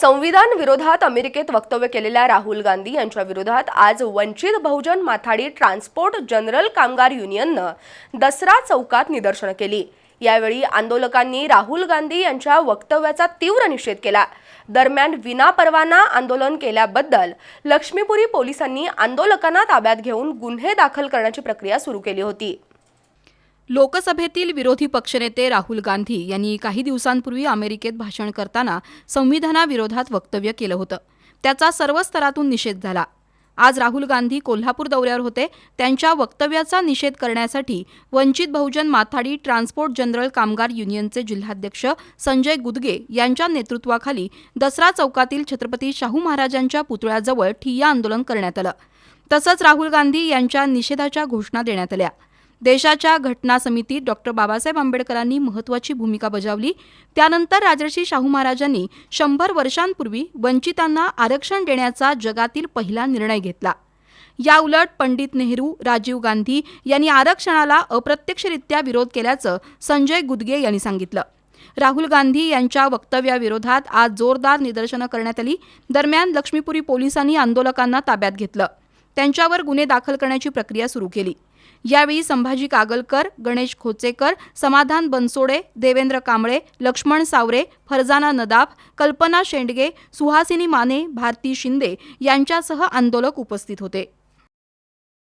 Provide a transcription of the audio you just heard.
संविधान विरोधात अमेरिकेत वक्तव्य केलेल्या राहुल गांधी यांच्या विरोधात आज वंचित बहुजन माथाडी ट्रान्सपोर्ट जनरल कामगार युनियननं दसरा चौकात निदर्शनं केली. यावेळी आंदोलकांनी राहुल गांधी यांच्या वक्तव्याचा तीव्र निषेध केला. दरम्यान विनापरवाना आंदोलन केल्याबद्दल लक्ष्मीपुरी पोलिसांनी आंदोलकांना ताब्यात घेऊन गुन्हे दाखल करण्याची प्रक्रिया सुरू केली होती. लोकसभेतील विरोधी पक्षनेते राहुल गांधी यांनी काही दिवसांपूर्वी अमेरिकेत भाषण करताना संविधानाविरोधात वक्तव्य केलं होतं. त्याचा सर्व स्तरातून निषेध झाला. आज राहुल गांधी कोल्हापूर दौऱ्यावर होते. त्यांच्या वक्तव्याचा निषेध करण्यासाठी वंचित बहुजन माथाडी ट्रान्सपोर्ट जनरल कामगार युनियनचे जिल्हाध्यक्ष संजय गुदगे यांच्या नेतृत्वाखाली दसरा चौकातील छत्रपती शाहू महाराजांच्या पुतळ्याजवळ ठिय्या आंदोलन करण्यात आलं. तसंच राहुल गांधी यांच्या निषेधाच्या घोषणा देण्यात आल्या. देशाच्या घटना समितीत डॉक्टर बाबासाहेब आंबेडकरांनी महत्त्वाची भूमिका बजावली. त्यानंतर राजर्षी शाहू महाराजांनी शंभर वर्षांपूर्वी वंचितांना आरक्षण देण्याचा जगातील पहिला निर्णय घेतला. याउलट पंडित नेहरू राजीव गांधी यांनी आरक्षणाला अप्रत्यक्षरित्या विरोध केल्याचं संजय गुदगे यांनी सांगितलं. राहुल गांधी यांच्या वक्तव्याविरोधात आज जोरदार निदर्शनं करण्यात आली. दरम्यान लक्ष्मीपुरी पोलिसांनी आंदोलकांना ताब्यात घेतलं. त्यांच्यावर गुन्हे दाखल करण्याची प्रक्रिया सुरू केली. यावेळी संभाजी कागलकर गणेश खोचेकर समाधान बनसोडे देवेंद्र कांबळे लक्ष्मण सावरे फरजाना नदाफ कल्पना शेंडगे सुहासिनी माने भारती शिंदे यांच्यासह आंदोलक उपस्थित होते.